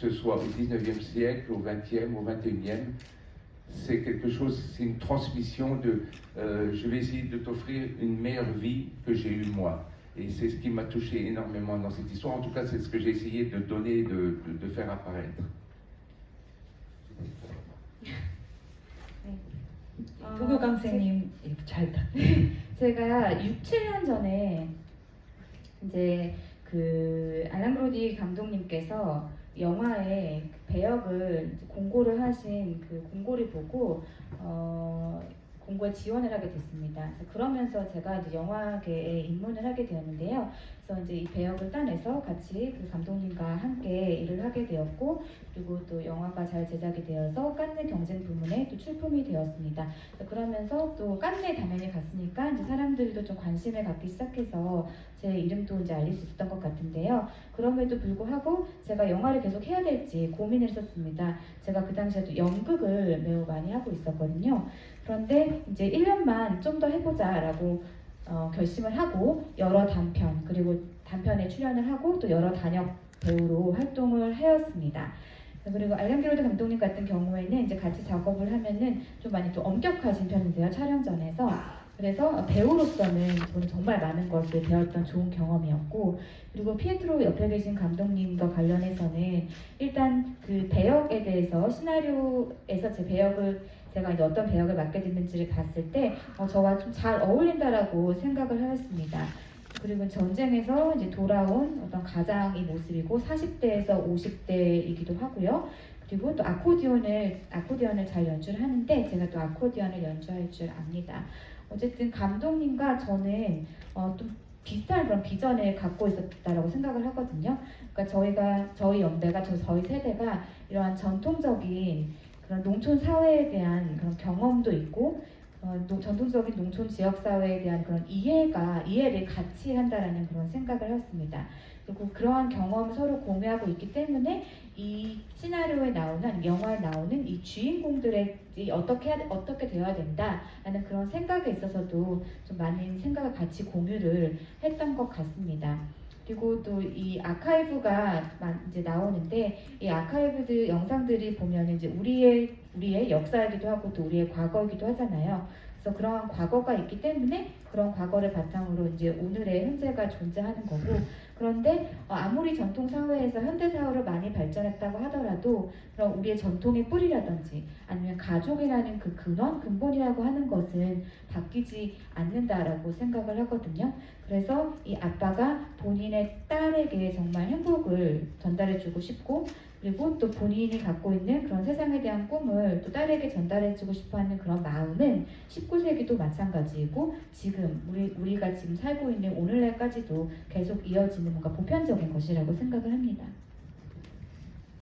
ce soit au 19e siècle, au 20e, au 21e. C'est quelque chose, c'est une transmission de euh, je vais essayer de t'offrir une meilleure vie que j'ai eue moi. Et c'est ce qui m'a touché énormément dans cette histoire. En tout cas, c'est ce que j'ai essayé de donner, de, de- de faire apparaître. 어, 도교 강사님 잘 부탁드려요. 제가 6, 7년 전에 이제 그 알람 브로디 감독님께서 영화의 그 배역을 공고를 하신 그 공고를 보고 어, 공고에 지원을 하게 됐습니다. 그러면서 제가 이제 영화계에 입문을 하게 되었는데요. 그래서 이제 이 배역을 따내서 같이 그 감독님과 함께 일을 하게 되었고 그리고 또 영화가 잘 제작이 되어서 깐느 경쟁 부문에 또 출품이 되었습니다. 그러면서 또 깐네 당연히 갔으니까 이제 사람들도 좀 관심을 갖기 시작해서 제 이름도 이제 알릴 수 있었던 것 같은데요. 그럼에도 불구하고 제가 영화를 계속 해야 될지 고민을 했었습니다. 제가 그 당시에도 연극을 매우 많이 하고 있었거든요. 그런데 이제 1년만 좀 더 해보자라고 어, 결심을 하고 여러 단편 그리고 단편에 출연을 하고 또 여러 단역 배우로 활동을 하였습니다. 그리고 알람기로드 감독님 같은 경우에는 이제 같이 작업을 하면은 좀 많이 좀 엄격하신 편이세요 촬영 전에서 그래서 배우로서는 저는 정말 많은 것을 배웠던 좋은 경험이었고 그리고 피에트로 옆에 계신 감독님과 관련해서는 일단 그 배역에 대해서 시나리오에서 제 배역을 제가 이제 어떤 배역을 맡게 됐는지를 봤을 때 어, 저와 좀 잘 어울린다라고 생각을 하였습니다. 그리고 전쟁에서 이제 돌아온 어떤 가장의 모습이고 40대에서 50대이기도 하고요. 그리고 또 아코디언을 아코디언을 잘 연주를 하는데 제가 또 아코디언을 연주할 줄 압니다. 어쨌든 감독님과 저는 어, 좀 비슷한 그런 비전을 갖고 있었다라고 생각을 하거든요. 그러니까 저희가 저희 연대가 저 저희 세대가 이러한 전통적인 그런 농촌 사회에 대한 그런 경험도 있고 어, 노- 전통적인 농촌 지역 사회에 대한 그런 이해가 이해를 같이 한다라는 그런 생각을 했습니다. 그리고 그러한 경험을 서로 공유하고 있기 때문에 이 시나리오에 나오는 영화에 나오는 이 주인공들의 이 어떻게 어떻게 되어야 된다라는 그런 생각에 있어서도 좀 많은 생각을 같이 공유를 했던 것 같습니다. 그리고 또 이 아카이브가 마- 이제 나오는데 이 아카이브들 영상들이 보면 이제 우리의 우리의 역사이기도 하고 또 우리의 과거이기도 하잖아요. 그래서 그러한 과거가 있기 때문에 그런 과거를 바탕으로 이제 오늘의 현재가 존재하는 거고 그런데 어, 아무리 전통 사회에서 현대 사회로 많이 발전했다고 하더라도 그럼 우리의 전통의 뿌리라든지 아니면 가족이라는 그 근원 근본이라고 하는 것은 바뀌지 않는다라고 생각을 하거든요. 그래서 이 아빠가 본인의 딸에게 정말 행복을 전달해주고 싶고 그리고 또 본인이 갖고 있는 그런 세상에 대한 꿈을 또 딸에게 전달해주고 싶어하는 그런 마음은 19세기도 마찬가지이고 지금 우리 우리가 지금 살고 있는 오늘날까지도 계속 이어지는 뭔가 보편적인 것이라고 생각을 합니다.